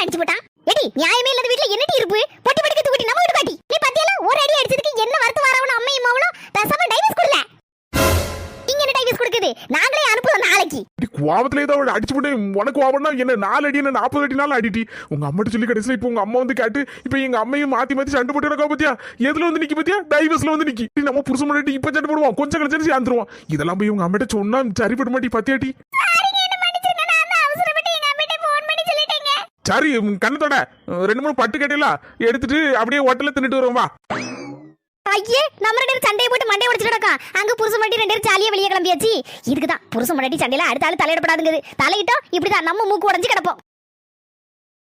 அடிச்சு போட்டான். எடி நியாயமே இல்லாத வீட்டுல என்னடி இருப்பு? பொட்டி படுக்க தூக்கி நம்ம வீட்டு பாட்டி. நீ பத்தியல ஒரு அடி அடிச்சதுக்கு என்ன வருத்து வரவன அம்மையும் மவளும் பேசாம டைவர்ஸ் கொடுல. இங்க என்ன டைவர்ஸ் கொடுக்குது? நாங்களே அனுப்புறோம் நாளைக்கு. இப்படி கோவத்துல ஏதோ அவள் அடிச்சு போட்டு உனக்கு கோபம்னா என்ன? நாலு அடி என்ன நாற்பது அடி நாள் அடிட்டி உங்க அம்மாட்ட சொல்லி கடைசியில் இப்போ உங்க அம்மா வந்து கேட்டு இப்போ எங்க அம்மையும் மாத்தி மாத்தி சண்டை போட்டு இருக்கா பத்தியா? எதுல வந்து நிக்க பத்தியா? டைவர்ஸ்ல வந்து நிக்கி. நம்ம புருஷன் முன்னாடி இப்ப சண்டை போடுவோம் கொஞ்சம் கழிச்சு சேர்ந்துருவோம் இதெல்லாம் போய் உங்க அம்மாட்ட சொன்னா சரிப்பட மாட்டி பத்தியாட்டி? சரி உன் கண்ணத்தோட ரெண்டு மூணு பட்டு கட்டையில எடுத்துட்டு அப்படியே ஹோட்டல்ல தின்னுட்டு வருவா வா. ஐயே நம்ம ரெண்டு பேரும் சண்டையை போட்டு மண்டையை உடைச்சிட்டு கிடக்கா அங்க புருஷன் மட்டி ரெண்டு பேரும் ஜாலியா வெளியே கிளம்பியாச்சு. இதுக்கு தான் புருஷன் மட்டி சண்டையில அடுத்த ஆளு தலையிடப்படாதுங்குது. தலையிட்டோம் இப்படிதான் நம்ம மூக்கு உடைஞ்சு கிடப்போம்.